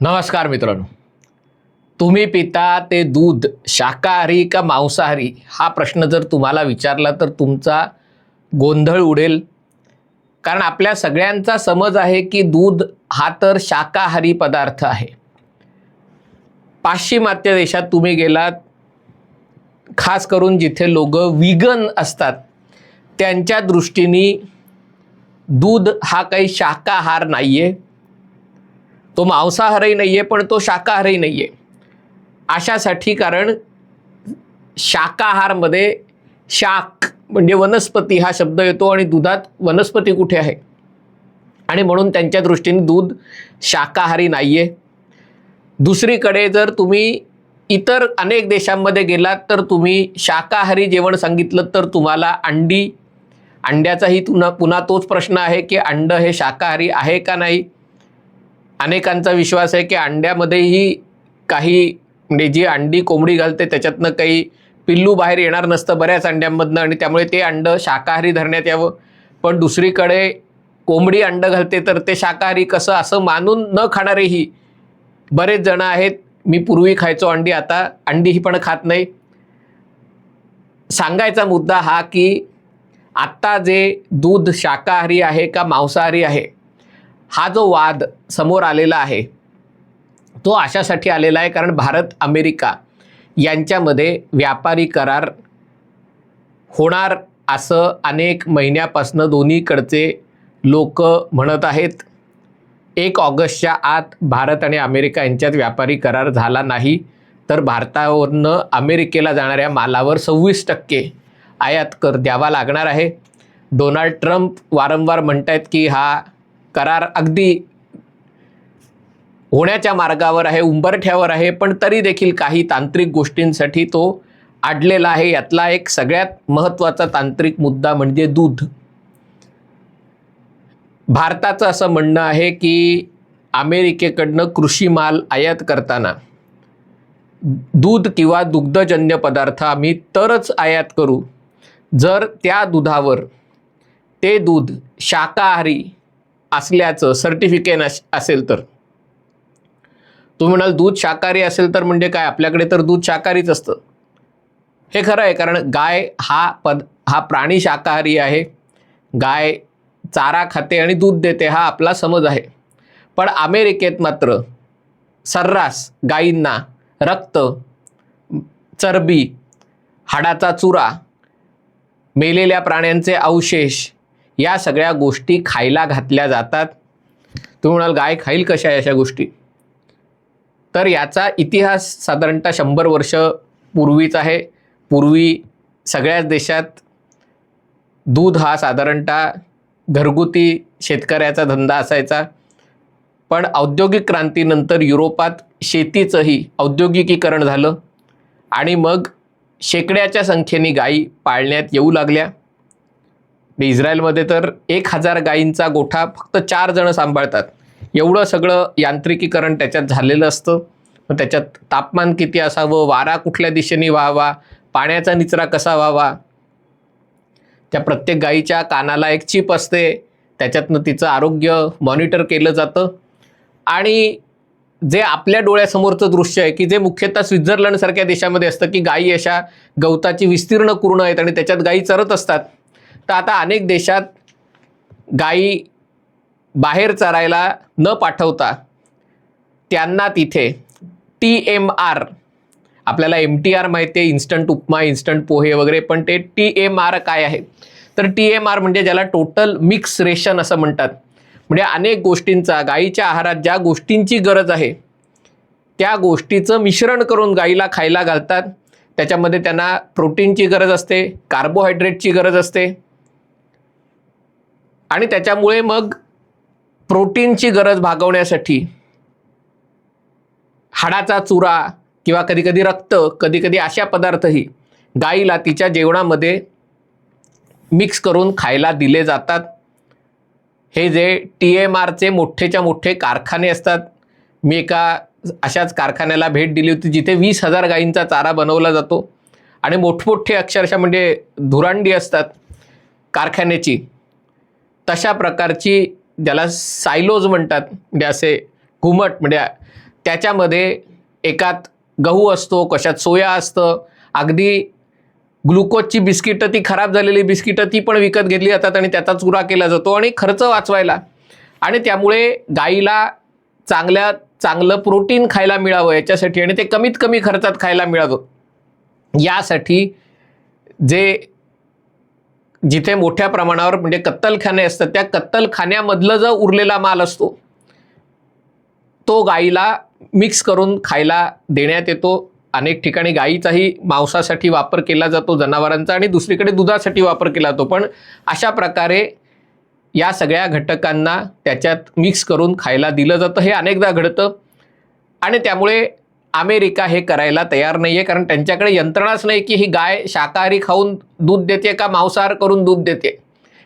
नमस्कार मित्रांनो. तुम्ही पिता ते दूध शाकाहारी का मांसाहारी हा प्रश्न जर तुम्हाला विचारला तर तुमचा गोंधळ उडेल. कारण आपल्या सगळ्यांचा समज आहे की दूध हा तर शाकाहारी पदार्थ आहे. पाश्चिमात्य देशात तुम्ही गेलात खास करून जिथे लोक विगन असतात त्यांच्या दृष्टीने दूध हा काही शाकाहार नाही आहे तो मांसाहारही नाही आहे पण तो शाकाहारही नाही आहे अशासाठी कारण शाकाहारमध्ये शाक म्हणजे वनस्पती हा शब्द येतो आणि दुधात वनस्पती कुठे आहे? आणि म्हणून त्यांच्या दृष्टीने दूध शाकाहारी नाही आहे दुसरीकडे जर तुम्ही इतर अनेक देशांमध्ये गेलात तर तुम्ही शाकाहारी जेवण सांगितलं तर तुम्हाला अंडी अंड्याचाही तुना पुन्हा तोच प्रश्न आहे की अंड हे शाकाहारी आहे का नाही? अनेकांचा विश्वास आहे की अंड्यामध्येही काही म्हणजे जी अंडी कोंबडी घालते त्याच्यातनं काही पिल्लू बाहेर येणार नसतं बऱ्याच अंड्यांमधनं आणि त्यामुळे ते अंड शाकाहारी धरण्यात यावं. पण दुसरीकडे कोंबडी अंड घालते तर ते शाकाहारी कसं असं मानून न खाणारेही बरेच जण आहेत. मी पूर्वी खायचो अंडी आता अंडी ही पण खात नाही. सांगायचा मुद्दा हा की आत्ता जे दूध शाकाहारी आहे का मांसाहारी आहे हा जो वाद समोर आलेला आहे तो अशासाठी आलेला आहे कारण भारत अमेरिका यांच्यामध्ये व्यापारी करार होणार असं अनेक महिन्यापासनं दोन्हीकडचे लोक म्हणत आहेत. एक ऑगस्टच्या आत भारत आणि अमेरिका यांच्यात व्यापारी करार झाला नाही तर भारतावरनं अमेरिकेला जाणाऱ्या मालावर सव्वीस टक्के आयात कर द्यावा लागणार आहे. डोनाल्ड ट्रम्प वारंवार म्हणत आहेत की हा करार अगदी होण्याच्या मार्गावर आहे उंबरठ्यावर आहे पण तरी देखील काही तांत्रिक गोष्टींसाठी तो अडलेला आहे. यातला एक सगळ्यात महत्त्वाचा तांत्रिक मुद्दा म्हणजे दूध. भारताचं असं म्हणणं आहे की अमेरिकेकडनं कृषी माल आयात करताना दूध किंवा दुग्धजन्य पदार्थ आम्ही तरच आयात करू. जर त्या दुधावर ते दूध शाकाहारी असल्याचं सर्टिफिकेट अस असेल तर. तुम्ही म्हणाल दूध शाकाहारी असेल तर म्हणजे काय? आपल्याकडे तर दूध शाकाहारीच असतं. हे खरं आहे कारण गाय हा पद हा प्राणी शाकाहारी आहे. गाय चारा खाते आणि दूध देते हा आपला समज आहे. पण अमेरिकेत मात्र सर्रास गायींना रक्त चरबी हाडाचा चुरा मेलेल्या प्राण्यांचे अवशेष या सगळ्या गोष्टी खायला घातल्या जातात. तुम्ही म्हणाल गाय खाईल कशा अशा गोष्टी? तर याचा इतिहास साधारणतः शंभर वर्ष पूर्वीच आहे. पूर्वी सगळ्याच देशात दूध हा साधारणतः घरगुती शेतकऱ्याचा धंदा असायचा. पण औद्योगिक क्रांतीनंतर युरोपात शेतीचंही औद्योगिकीकरण झालं आणि मग शेकड्याच्या संख्येने गायी पाळण्यात येऊ लागल्या. इस्रायलमध्ये तर एक हजार गायींचा गोठा फक्त चार जणं सांभाळतात. एवढं सगळं यांत्रिकीकरण त्याच्यात झालेलं असतं. मग त्याच्यात तापमान किती असावं? वारा कुठल्या दिशेने व्हावा? पाण्याचा निचरा कसा व्हावा? त्या प्रत्येक गायीच्या कानाला एक चिप असते. त्याच्यातनं तिचं आरोग्य मॉनिटर केलं जातं. आणि जे आपल्या डोळ्यासमोरचं दृश्य आहे की जे मुख्यतः स्वित्झर्लंडसारख्या देशामध्ये असतं की गायी अशा गवताची विस्तीर्ण कुरणं आहेत आणि त्याच्यात गायी चरत असतात. तर आता अनेक देशात गायी बाहेर चरायला न पाठवता त्यांना तिथे टी एम आर आपल्याला एम टी आर माहिती आहे इन्स्टंट उपमा इन्स्टंट पोहे वगैरे पण ते टी एम आर काय आहे? तर टी एम आर म्हणजे ज्याला टोटल मिक्स रेशन असं म्हणतात. म्हणजे अनेक गोष्टींचा गाईच्या आहारात ज्या गोष्टींची गरज आहे त्या गोष्टीचं मिश्रण करून गाईला खायला घालतात. त्याच्यामध्ये त्यांना प्रोटीनची गरज असते कार्बोहायड्रेटची गरज असते. आणि त्याच्यामुळे मग प्रोटीनची गरज भागवण्यासाठी हाडाचा चुरा किंवा कधीकधी रक्त कधीकधी अशा पदार्थही गाईला तिच्या जेवणामध्ये मिक्स करून खायला दिले जातात. हे जे टी एम आरचे मोठेच्या मोठे कारखाने असतात. मी एका अशाच कारखान्याला भेट दिली होती जिथे वीस हजार गायींचा चारा बनवला जातो. आणि मोठमोठे अक्षरशः म्हणजे धुरांडी असतात कारखान्याची. तशा प्रकारची ज्याला सायलोज म्हणतात म्हणजे असे घुमट म्हणजे त्याच्यामध्ये एकात गहू असतो कशात सोया असतं. अगदी ग्लुकोजची बिस्किटं ती खराब झालेली बिस्किटं ती पण विकत घेतली जातात आणि त्याचा चुरा केला जातो आणि खर्च वाचवायला. आणि त्यामुळे गाईला चांगल्या चांगलं प्रोटीन खायला मिळावं याच्यासाठी आणि ते कमीत कमी खर्चात खायला मिळावं. यासाठी जे जिथे मोठ्या प्रमाणावर म्हणजे कत्तलखाने असतात त्या कत्तलखान्यामधलं जो उरलेला माल असतो तो गाईला मिक्स करून खायला देण्यात येतो. अनेक ठिकाणी गाईचाही मांसासाठी वापर केला जातो जनावरांचा आणि दुसरीकडे दुधासाठी वापर केला जातो. पण अशा प्रकारे या सगळ्या घटकांना त्याच्यात मिक्स करून खायला दिलं जातं. हे अनेकदा घडतं. आणि त्यामुळे अमेरिका हे करायला तयार नाही आहे कारण त्यांच्याकडे यंत्रणाच नाही की ही गाय शाकाहारी खाऊन दूध देते का मांसाहार करून दूध देते.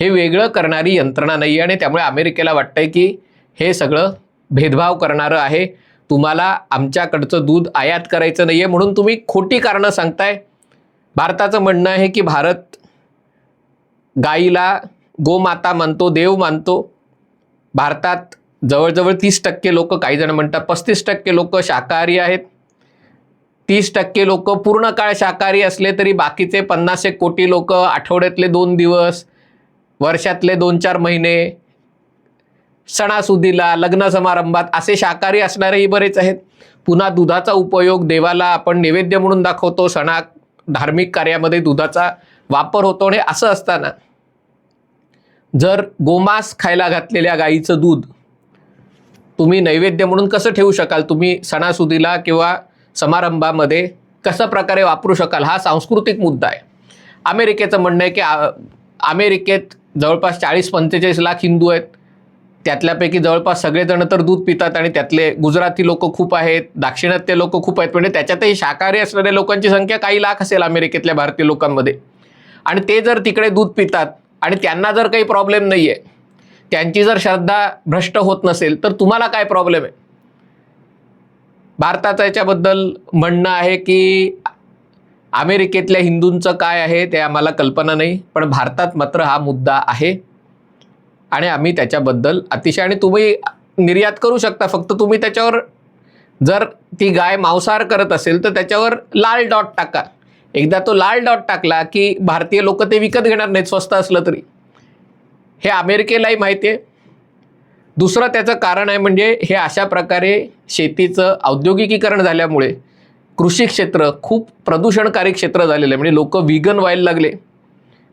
हे वेगळं करणारी यंत्रणा नाही आहे आणि त्यामुळे अमेरिकेला वाटतंय की हे सगळं भेदभाव करणारं आहे. तुम्हाला आमच्याकडचं दूध आयात करायचं नाही आहे म्हणून तुम्ही खोटी कारणं सांगताय. भारताचं म्हणणं आहे की भारत गाईला गोमाता मानतो देव मानतो. भारतात जवळजवळ तीस टक्के लोक काही जण म्हणतात पस्तीस टक्के लोक शाकाहारी आहेत. तीस टक्के लोक पूर्ण काळ शाकाहारी असले तरी बाकीचे पन्नास एक कोटी लोक आठवड्यातले दोन दिवस वर्षातले दोन चार महिने सणासुदीला लग्न समारंभात असे शाकाहारी असणारेही बरेच आहेत. पुन्हा दुधाचा उपयोग देवाला आपण नैवेद्य म्हणून दाखवतो सणा धार्मिक कार्यामध्ये दुधाचा वापर होतो आणि असं असताना. जर गोमांस खायला घातलेल्या गाईचं दूध तुम्ही नैवेद्य म्हणून कसं ठेवू शकाल? तुम्ही सणासुदीला किंवा समारंभामध्ये कशा प्रकारे वापरू शकाल? हा सांस्कृतिक मुद्दा आहे. अमेरिकेचं म्हणणं आहे की आ- अमेरिकेत जवळपास चाळीस पंचेचाळीस लाख हिंदू आहेत. त्यातल्यापैकी जवळपास सगळेजण तर दूध पितात आणि त्यातले गुजराती लोक खूप आहेत दाक्षिणात्य लोक खूप आहेत. म्हणजे त्याच्यातही शाकाहारी असणाऱ्या लोकांची संख्या काही लाख असेल अमेरिकेतल्या भारतीय लोकांमध्ये. आणि ते जर तिकडे दूध पितात आणि त्यांना जर काही प्रॉब्लेम नाही आहे त्यांची जर श्रद्धा भ्रष्ट होत नसेल तर तुम्हाला काय प्रॉब्लेम आहे? भारताचं याच्याबद्दल म्हणणं आहे की अमेरिकेतल्या हिंदूंचं काय आहे ते आम्हाला कल्पना नाही पण भारतात मात्र हा मुद्दा आहे. आणि आम्ही त्याच्याबद्दल अतिशय आणि तुम्ही निर्यात करू शकता फक्त तुम्ही त्याच्यावर जर ती गाय मांसाहार करत असेल तर त्याच्यावर लाल डॉट टाका. एकदा तो लाल डॉट टाकला की भारतीय लोक ते विकत घेणार नाहीत स्वस्त असलं तरी. हे अमेरिकेलाही माहिती आहे. दुसरं त्याचं कारण आहे म्हणजे हे अशा प्रकारे शेतीचं औद्योगिकीकरण झाल्यामुळे कृषी क्षेत्र खूप प्रदूषणकारी क्षेत्र झालेलं आहे. म्हणजे लोक विगन व्हायला लागले.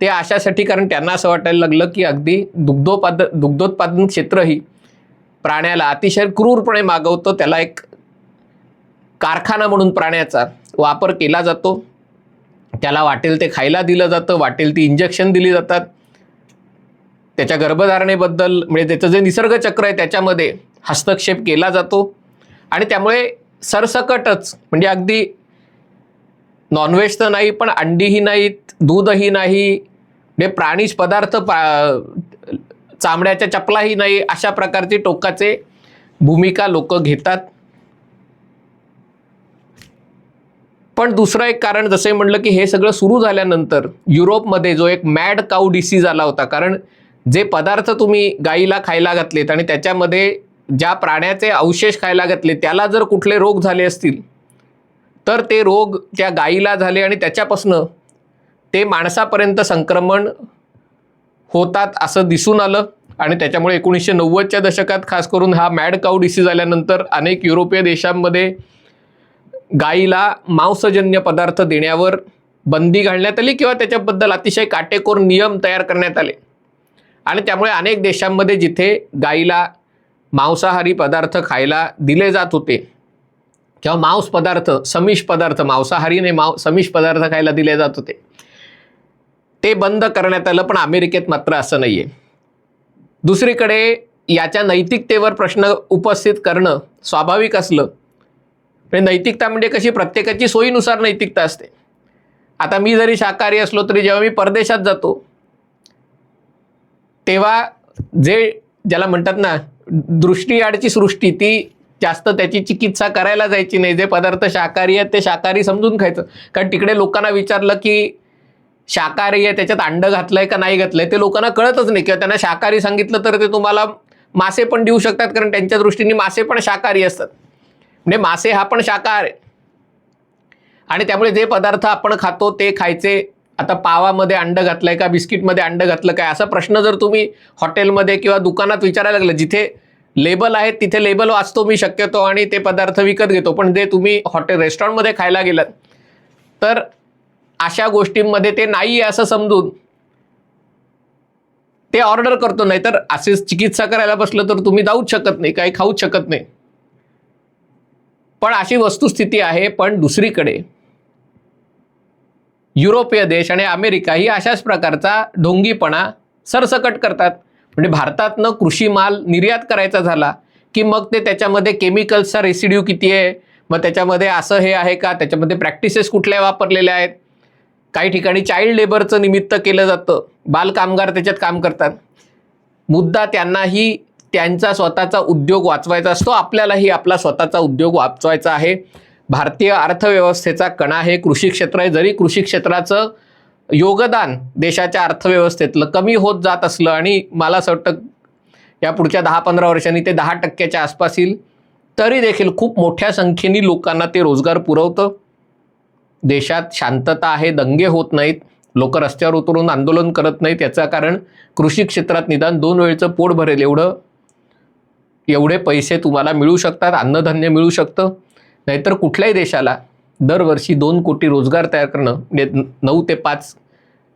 ते अशासाठी कारण त्यांना असं वाटायला लागलं की अगदी दुग्धोपाद दुग्धोत्पादन क्षेत्रही प्राण्याला अतिशय क्रूरपणे मागवतो. त्याला एक कारखाना म्हणून प्राण्याचा वापर केला जातो. त्याला वाटेल ते खायला दिलं जातं. वाटेल ती इंजेक्शन दिली जातात. त्याच्या गर्भधारणेबद्दल म्हणजे त्याचं जे निसर्ग चक्र आहे त्याच्यामध्ये हस्तक्षेप केला जातो. आणि त्यामुळे सरसकटच म्हणजे अगदी नॉनव्हेज तर नाही पण अंडीही नाहीत दूधही नाही म्हणजे प्राणीज पदार्थ पा चामड्याच्या चपलाही नाही अशा प्रकारचे टोकाचे भूमिका लोक घेतात. पण दुसरं एक कारण जसे म्हणलं की हे सगळं सुरू झाल्यानंतर युरोपमध्ये जो एक मॅड काऊ डिसीज आला होता कारण जे पदार्थ तुम्ही गाईला खायला घातलेत आणि त्याच्यामध्ये ज्या प्राण्याचे अवशेष खायला घातले त्याला जर कुठले रोग झाले असतील तर ते रोग त्या गाईला झाले आणि त्याच्यापासनं ते माणसापर्यंत संक्रमण होतात असं दिसून आलं. आणि त्याच्यामुळे एकोणीसशे नव्वदच्या दशकात खास करून हा मॅड काऊ डिसीज आल्यानंतर अनेक युरोपीय देशांमध्ये गाईला मांसजन्य पदार्थ देण्यावर बंदी घालण्यात आली किंवा त्याच्याबद्दल अतिशय काटेकोर नियम तयार करण्यात आले. आणि त्यामुळे अनेक देशांमध्ये जिथे गाईला मांसाहारी पदार्थ खायला दिले जात होते किंवा मांस पदार्थ समिष पदार्थ मांसाहारीने नाही मांस समिष पदार्थ खायला दिले जात होते ते बंद करण्यात आलं पण अमेरिकेत मात्र असं नाही आहे दुसरीकडे याच्या नैतिकतेवर प्रश्न उपस्थित करणं स्वाभाविक असलं म्हणजे नैतिकता म्हणजे कशी? प्रत्येकाची सोयीनुसार नैतिकता असते. आता मी जरी शाकाहारी असलो तरी जेव्हा मी परदेशात जातो तेव्हा जे ज्याला म्हणतात ना दृष्टीआडची सृष्टी ती जास्त त्याची चिकित्सा करायला जायची नाही. जे पदार्थ शाकाहारी आहेत ते शाकाहारी समजून खायचं. कारण तिकडे लोकांना विचारलं की शाकाहारी आहे त्याच्यात अंडं घातलंय का नाही घातलंय ते लोकांना कळतच नाही. किंवा त्यांना शाकाहारी सांगितलं तर ते तुम्हाला मासे पण देऊ शकतात कारण त्यांच्या दृष्टीने मासे पण शाकाहारी असतात. म्हणजे मासे हा पण शाकाहार आहे. आणि त्यामुळे जे पदार्थ आपण खातो ते खायचे आता पावामध्ये अंड घातलंय का बिस्किटमध्ये अंड घातलं काय? असा प्रश्न जर तुम्ही हॉटेलमध्ये किंवा दुकानात विचारायला लागलं जिथे लेबल आहेत तिथे लेबल वाचतो मी शक्यतो आणि ते पदार्थ विकत घेतो. पण जे तुम्ही हॉटेल रेस्टॉरंटमध्ये खायला गेलात तर अशा गोष्टींमध्ये ते नाही आहे असं समजून ते ऑर्डर करतो. नाही तर असेच चिकित्सा करायला बसलं तर तुम्ही जाऊच शकत नाही काही खाऊच शकत नाही. पण अशी वस्तुस्थिती आहे. पण दुसरीकडे युरोपीय देश आणि अमेरिका ही अशाच प्रकारचा ढोंगीपणा सरसकट करतात. म्हणजे भारतातनं कृषी माल निर्यात करायचा झाला की मग ते त्याच्यामध्ये केमिकल्सचा रेसिड्यू किती आहे? मग त्याच्यामध्ये असं हे आहे का? त्याच्यामध्ये प्रॅक्टिसेस कुठल्या वापरलेल्या आहेत? काही ठिकाणी चाइल्ड लेबरचं निमित्त केलं जातं. बालकामगार त्याच्यात काम करतात. मुद्दा त्यांनाही त्यांचा स्वतःचा उद्योग वाचवायचा असतो. आपल्यालाही आपला स्वतःचा उद्योग वाचवायचा आहे. भारतीय अर्थव्यवस्थेचा कणा हे कृषी क्षेत्र आहे. जरी कृषी क्षेत्राचं योगदान देशाच्या अर्थव्यवस्थेतलं कमी होत जात असलं आणि मला असं वाटतं या पुढच्या दहा पंधरा वर्षांनी ते दहा टक्क्याच्या आसपास येईल तरी देखील खूप मोठ्या संख्येने लोकांना ते रोजगार पुरवतं. देशात शांतता आहे दंगे होत नाहीत. लोक रस्त्यावर उतरून आंदोलन करत नाहीत. याचं कारण कृषी क्षेत्रात निदान दोन वेळचं पोट भरेल एवढं. एवढे पैसे तुम्हाला मिळू शकतात अन्नधान्य मिळू शकतं. नाहीतर कुठल्याही देशाला दरवर्षी दोन कोटी रोजगार तयार करणं म्हणजे नऊ ते पाच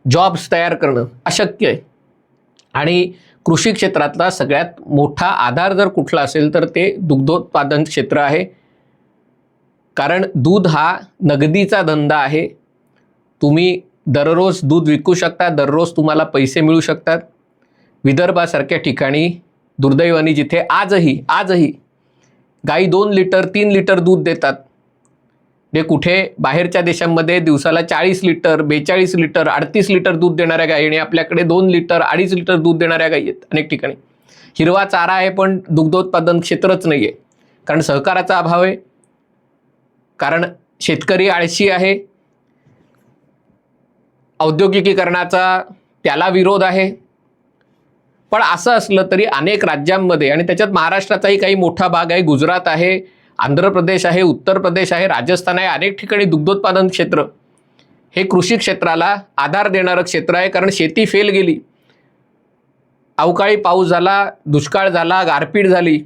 जॉब्स तयार करणं अशक्य आहे. आणि कृषी क्षेत्रातला सगळ्यात मोठा आधार जर कुठला असेल तर ते दुग्धोत्पादन क्षेत्र आहे. कारण दूध हा नगदीचा धंदा आहे. तुम्ही दररोज दूध विकू शकता दररोज तुम्हाला पैसे मिळू शकतात. विदर्भासारख्या ठिकाणी दुर्दैवाने जिथे आजही आजही गाई दोन लिटर तीन लिटर दूध देतात. जे कुठे? बाहेरच्या देशांमध्ये दिवसाला चाळीस लिटर बेचाळीस लिटर अडतीस लिटर दूध देणाऱ्या गायी आणि आपल्याकडे दोन लिटर अडीच लिटर दूध देणाऱ्या गायी आहेत अनेक ठिकाणी. हिरवा चारा आहे पण दुग्धोत्पादन क्षेत्रच नाही आहे कारण सहकाराचा अभाव आहे. कारण शेतकरी आळशी आहे. औद्योगिकीकरणाचा त्याला विरोध आहे. पण असं असलं तरी अनेक राज्यांमध्ये आणि त्याच्यात महाराष्ट्राचाही काही मोठा भाग आहे गुजरात आहे आंध्र प्रदेश आहे उत्तर प्रदेश आहे राजस्थान आहे अनेक ठिकाणी दुग्धोत्पादन क्षेत्र. हे कृषी क्षेत्राला आधार देणारं क्षेत्र आहे कारण शेती फेल गेली. अवकाळी पाऊस झाला दुष्काळ झाला गारपीट झाली.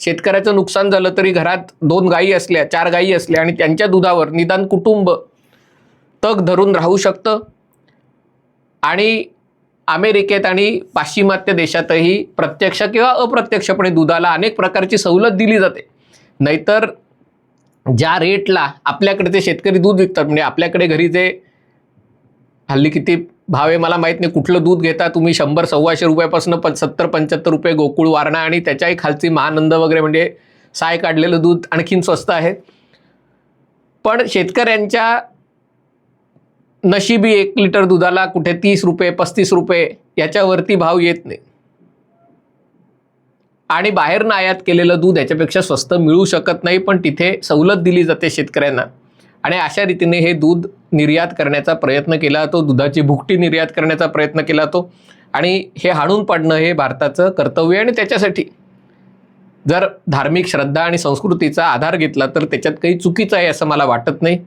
शेतकऱ्याचं नुकसान झालं तरी घरात दोन गायी असल्या चार गायी असल्या आणि त्यांच्या दुधावर निदान कुटुंब तग धरून राहू शकतं. आणि अमेरिकेत आणि पाश्चिमात्य देशातही प्रत्यक्ष किंवा अप्रत्यक्षपणे दुधाला अनेक प्रकारची सवलत दिली जाते. नाहीतर ज्या रेटला आपल्याकडे ते शेतकरी दूध विकतात म्हणजे आपल्याकडे घरी जे हल्ली किती भाव आहे मला माहीत नाही कुठलं दूध घेता तुम्ही शंभर सव्वाशे रुपयापासून पण सत्तर पंच्याहत्तर रुपये गोकुळ वारणा आणि त्याच्याही खालची महानंद वगैरे म्हणजे साय काढलेलं दूध आणखीन स्वस्त आहे. पण शेतकऱ्यांच्या नशिबी एक लिटर दुधाला कुठे तीस रुपये पस्तीस रुपये याच्यावरती भाव येत नाही. आणि बाहेरनं आयात केलेलं दूध याच्यापेक्षा स्वस्त मिळू शकत नाही पण तिथे सवलत दिली जाते शेतकऱ्यांना. आणि अशा रीतीने हे दूध निर्यात करण्याचा प्रयत्न केला जातो दुधाची भुकटी निर्यात करण्याचा प्रयत्न केला जातो. आणि हे हाणून पाडणं हे भारताचं कर्तव्य आहे आणि त्याच्यासाठी. जर धार्मिक श्रद्धा आणि संस्कृतीचा आधार घेतला तर त्याच्यात काही चुकीचं आहे असं मला वाटत नाही.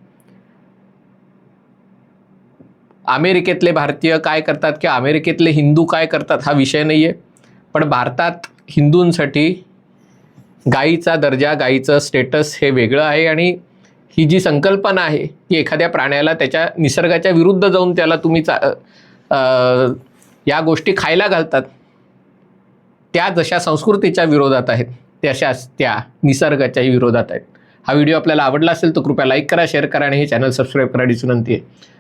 अमेरिकेतले भारतीय काय करतात किंवा अमेरिकेतले हिंदू काय करतात हा विषय नाही आहे पण भारतात हिंदूंसाठी गायीचा दर्जा गायीचं स्टेटस हे वेगळं आहे आणि ही जी संकल्पना आहे की एखाद्या प्राण्याला त्याच्या निसर्गाच्या विरुद्ध जाऊन त्याला तुम्ही चा या गोष्टी खायला घालतात त्या जशा संस्कृतीच्या विरोधात आहेत तशाच त्या निसर्गाच्याही विरोधात आहेत. हा व्हिडिओ आपल्याला आवडला असेल तर कृपया लाईक करा शेअर करा आणि हे चॅनल सबस्क्राईब करा विनंती आहे.